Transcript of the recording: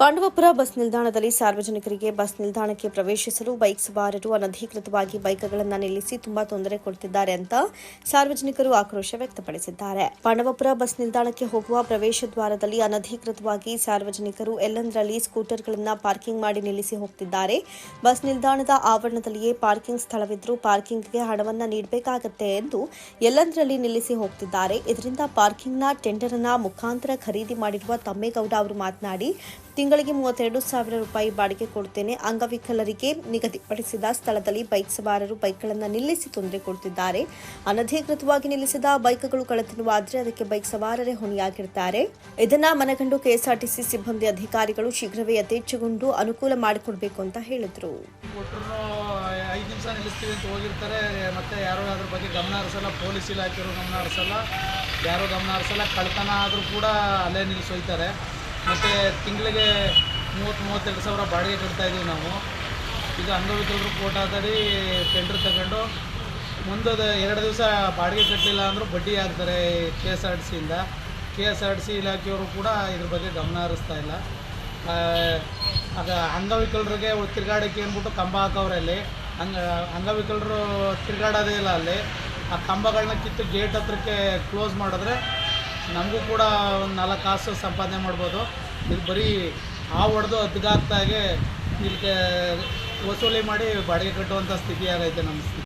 Pandavapura bus ನಿಲ್ದಾಣದಲ್ಲಿ ಸಾರ್ವಜನಿಕರಿಗೆ bus ನಿಲ್ದಾಣಕ್ಕೆ ಪ್ರವೇಶಿಸಲು ಬೈಕ್ ಸವಾರರು ಅನಧಿಕೃತವಾಗಿ ಬೈಕ್ಗಳನ್ನು ನಿಲ್ಲಿಸಿ ತುಂಬಾ ತೊಂದರೆ ಕೊಡುತ್ತಿದ್ದಾರೆ ಅಂತ ಸಾರ್ವಜನಿಕರು ಆಕ್ರೋಶ ವ್ಯಕ್ತಪಡಿಸಿದ್ದಾರೆ. ಪಾಂಡವಪುರ ಬಸ್ ನಿಲ್ದಾಣಕ್ಕೆ ಹೋಗುವ ಪ್ರವೇಶ ದ್ವಾರದಲ್ಲಿ ಅನಧಿಕೃತವಾಗಿ ಸಾರ್ವಜನಿಕರು ಎಲ್ಲೆಂದರಲ್ಲಿ ಸ್ಕೂಟರ್ಗಳನ್ನು ಪಾರ್ಕಿಂಗ್ ಮಾಡಿ ನಿಲ್ಲಿಸಿ ಹೋಗ್ತಿದ್ದಾರೆ. ಬಸ್ ನಿಲ್ದಾಣದ ಆವರಣದಲ್ಲಿಯೇ ಪಾರ್ಕಿಂಗ್ ಸ್ಥಳವಿದ್ದರೂ ಪಾರ್ಕಿಂಗ್ಗೆ ಹಣವನ್ನು ನೀಡಬೇಕಾಗತ್ತೆ ಎಂದು ಎಲ್ಲೆಂದರಲ್ಲಿ ನಿಲ್ಲಿಸಿ ಹೋಗ್ತಿದ್ದಾರೆ. ಇದರಿಂದ ಪಾರ್ಕಿಂಗ್ನ ಟೆಂಡರ್ನ ಮುಖಾಂತರ ಖರೀದಿ ಮಾಡಿರುವ ತಮ್ಮೇಗೌಡ ಅವರು ಮಾತನಾಡಿ ತಿಂಗಳಿಗೆ ಮೂವತ್ತೆರಡು ಸಾವಿರ ರೂಪಾಯಿ ಬಾಡಿಗೆ ಕೊಡುತ್ತೇನೆ. ಅಂಗವಿಕಲರಿಗೆ ನಿಗದಿಪಡಿಸಿದ ಸ್ಥಳದಲ್ಲಿ ಬೈಕ್ ಸವಾರರು ಬೈಕ್ಗಳನ್ನು ನಿಲ್ಲಿಸಿ ತೊಂದರೆ ಕೊಡುತ್ತಿದ್ದಾರೆ. ಅನಧಿಕೃತವಾಗಿ ನಿಲ್ಲಿಸಿದ ಬೈಕ್ಗಳು ಕಳೆತನವಾದರೆ ಅದಕ್ಕೆ ಬೈಕ್ ಸವಾರರೇ ಹೊಣೆಯಾಗಿರ್ತಾರೆ. ಇದನ್ನ ಮನಗಂಡು ಕೆಎಸ್ಆರ್ಟಿಸಿ ಸಿಬ್ಬಂದಿ ಅಧಿಕಾರಿಗಳು ಶೀಘ್ರವೇ ಯಥೇಚ್ಛಗೊಂಡು ಅನುಕೂಲ ಮಾಡಿಕೊಡಬೇಕು ಅಂತ ಹೇಳಿದರು. ಯಾರೂ ಗಮನ ಹರಿಸಲ್ಲ ಕಳ್ತನ ಆದರೂ ಕೂಡ ಅಲ್ಲೇ ನಿಲ್ಲಿಸೋಯ್ತಾರೆ. ಮತ್ತು ತಿಂಗಳಿಗೆ ಮೂವತ್ತು, ಮೂವತ್ತೆರಡು ಸಾವಿರ ಬಾಡಿಗೆ ಕಟ್ತಾ ಇದೀವಿ ನಾವು. ಈಗ ಅಂಗವಿಕಲರು ಕೋರ್ಟದಲ್ಲಿ ಟೆಂಡ್ರ್ ತಗೊಂಡು ಮುಂದದ ಎರಡು ದಿವಸ ಬಾಡಿಗೆ ಕಟ್ಟಲಿಲ್ಲ ಅಂದರೂ ಬಡ್ಡಿ ಹಾಕ್ತಾರೆ K S R T ಸಿಯಿಂದ K S R T C ಇಲಾಖೆಯವರು ಕೂಡ ಇದ್ರ ಬಗ್ಗೆ ಗಮನ ಹರಿಸ್ತಾ ಇಲ್ಲ. ಆಗ ಅಂಗವಿಕಲರಿಗೆ ತಿರುಗಾಡೋಕ್ಕೆ ಅಂದ್ಬಿಟ್ಟು ಕಂಬ ಹಾಕವ್ರೆ ಅಲ್ಲಿ. ಅಂಗ, ಅಂಗವಿಕಲರು ತಿರುಗಾಡೋದೇ ಇಲ್ಲ ಅಲ್ಲಿ. ಆ ಕಂಬಗಳನ್ನ ಕಿತ್ತು ಗೇಟ್ ಹತ್ರಕ್ಕೆ ಕ್ಲೋಸ್ ಮಾಡಿದ್ರೆ ನಮಗೂ ಕೂಡ ಒಂದು ನಾಲ್ಕು ಕಾಸು ಸಂಪಾದನೆ ಮಾಡ್ಬೋದು. ಇದು ಬರೀ ಆ ಹೊಡೆದು ಅದ್ಗಾಗ್ತಾಗೆ ಇಲ್ಲಿ ವಸೂಲಿ ಮಾಡಿ ಬಾಡಿಗೆ ಕಟ್ಟುವಂಥ ಸ್ಥಿತಿ ಆಗೈತೆ ನಮ್ಮ